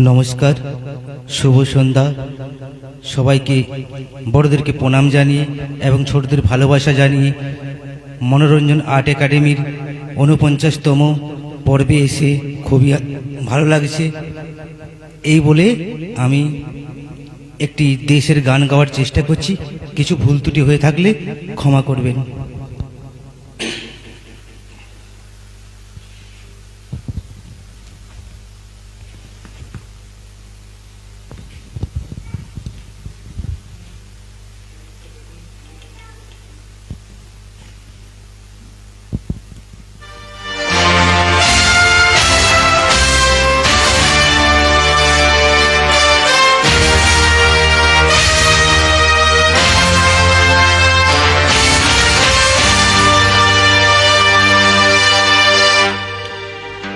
নমস্কার, শুভ সন্ধ্যা। সবাইকে, বড়দেরকে প্রণাম জানিয়ে এবং ছোটদের ভালোবাসা জানিয়ে মনোরঞ্জন আর্ট একাডেমির ঊনপঞ্চাশতম পর্বে এসে খুবই ভালো লাগছে। এই বলে আমি একটি দেশের গান গাওয়ার চেষ্টা করছি। কিছু ভুল ত্রুটি হয়ে থাকলে ক্ষমা করবেন।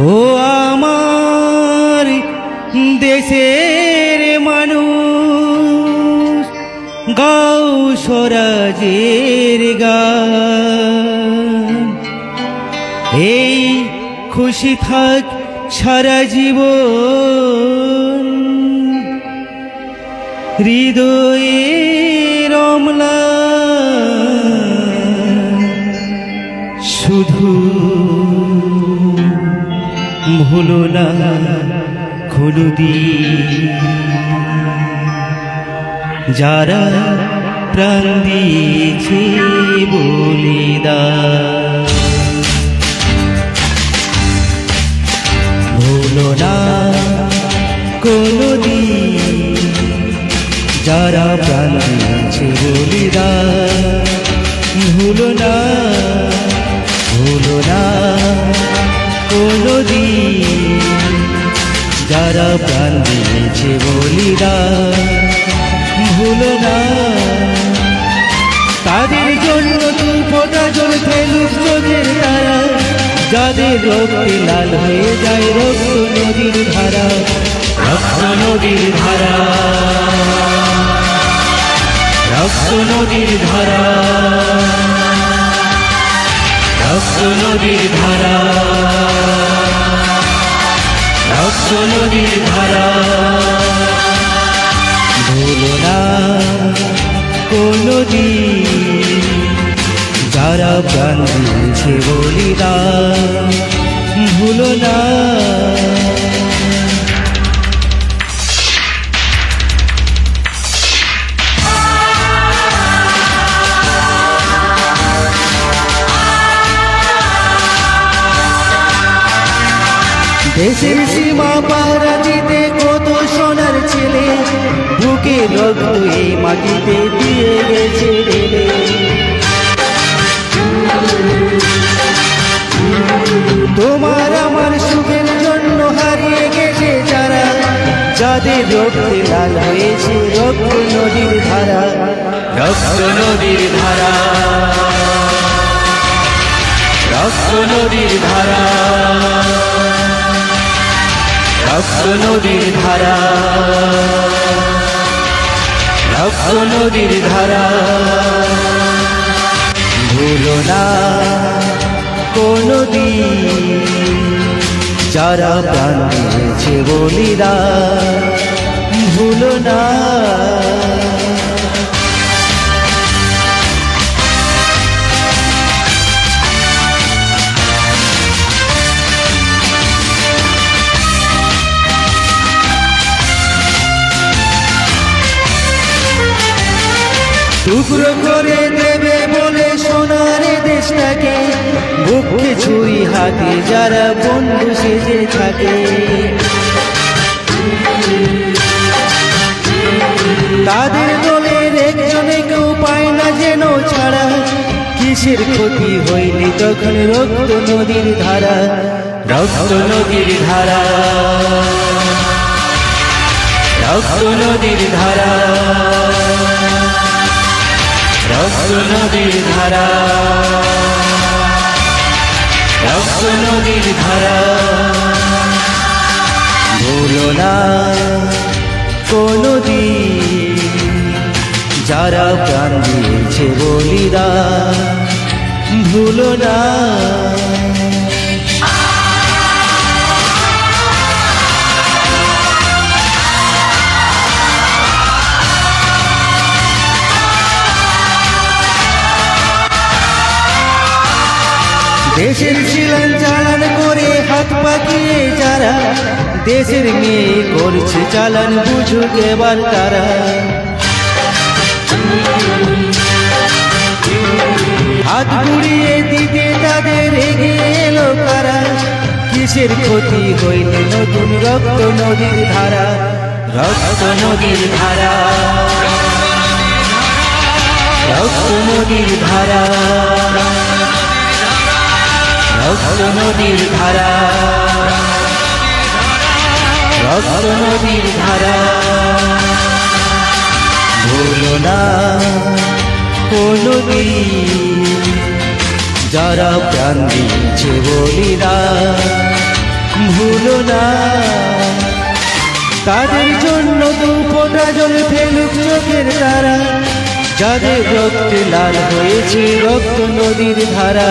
ও আমার দেশের মানুষ, গাও স্বরাজের গান। এই খুশি থাক সারা জীবন, হৃদয়ে রমলা শুধু ভুলো না খুলুদি যারা প্রাণ দিয়েছে বলিদা ভুলো না কোনদিন। যারা প্রাণ দিয়েছে বলিদা ভুলো না যারা প্রাণ দিয়েছে বলিদা ভুলো না। তাদের জন্য ফোটা জল ফেলুক তারা। যাদের রক্তে লাল হয়ে যায় রক্ত নদীর ধারা, রক্ত নদীর ধারা। রক্ত নদীর ধারা। রক্ত নদীর ধারা। রক্ত নদীর ধারা ভুলো না যারা প্রাণ দিয়েছে বলিদা ভুলো না দেশের সীমা পাহারা দিতে কত সোনার ছেলে? বুকে রক্ত এই মাটিতে দিয়ে গেছে তোমার আমার সুখের জন্য হারিয়ে গেছে যারা। যাদের রক্তে লাল হয়েছে রক্ত নদীর ধারা। রক্ত নদীর ধারা। রক্ত নদীর ধারা। রক্ত নদীর ধারা। রক্ত নদীর ধারা। ভুলো না কোনো যারা প্রাণ দিয়েছে বলিদা ভুলো না। টুকরো করে দেবে বলে সোনার দেশটাকে। বুকে ছুরি হাতে যারা বন্ধু সেজে থাকে। তাদের দলের একজনে কেউ পায় না যেন ছাড়া। কিসের ক্ষতি হইলে তখন রক্ত নদীর ধারা। রক্ত নদীর ধারা। রক্ত নদীর ধারা। রক্ত নদীর ধারা রক্ত ধারা। ভুলো না কোনো যারা প্রাণ দিয়েছে বলিদা ভুলো না। দেশের শিলান চালান করে হাত পাকিয়ে যারা, দেশের মেয়ে করছে চালান বুঝুক এবার তারা। হাত ঘুরিয়ে দিতে তাদের এগিয়ে এলো কারা? কিসের ক্ষতি হইল নতুন রক্ত নদীর ধারা? রক্ত নদীর ধারা। রক্ত নদীর ধারা। রক্ত নদীর ধারা। রক্ত নদীর ধারা। ভুলো না, কোনদিন যারা প্রাণ দিয়েছে বলিরা ভুলো না, তাদের জন্য দু ফোঁটা জল ফেলুক চোখের তারা। যাদের রক্তে লাল হয়েছে রক্ত নদীর ধারা।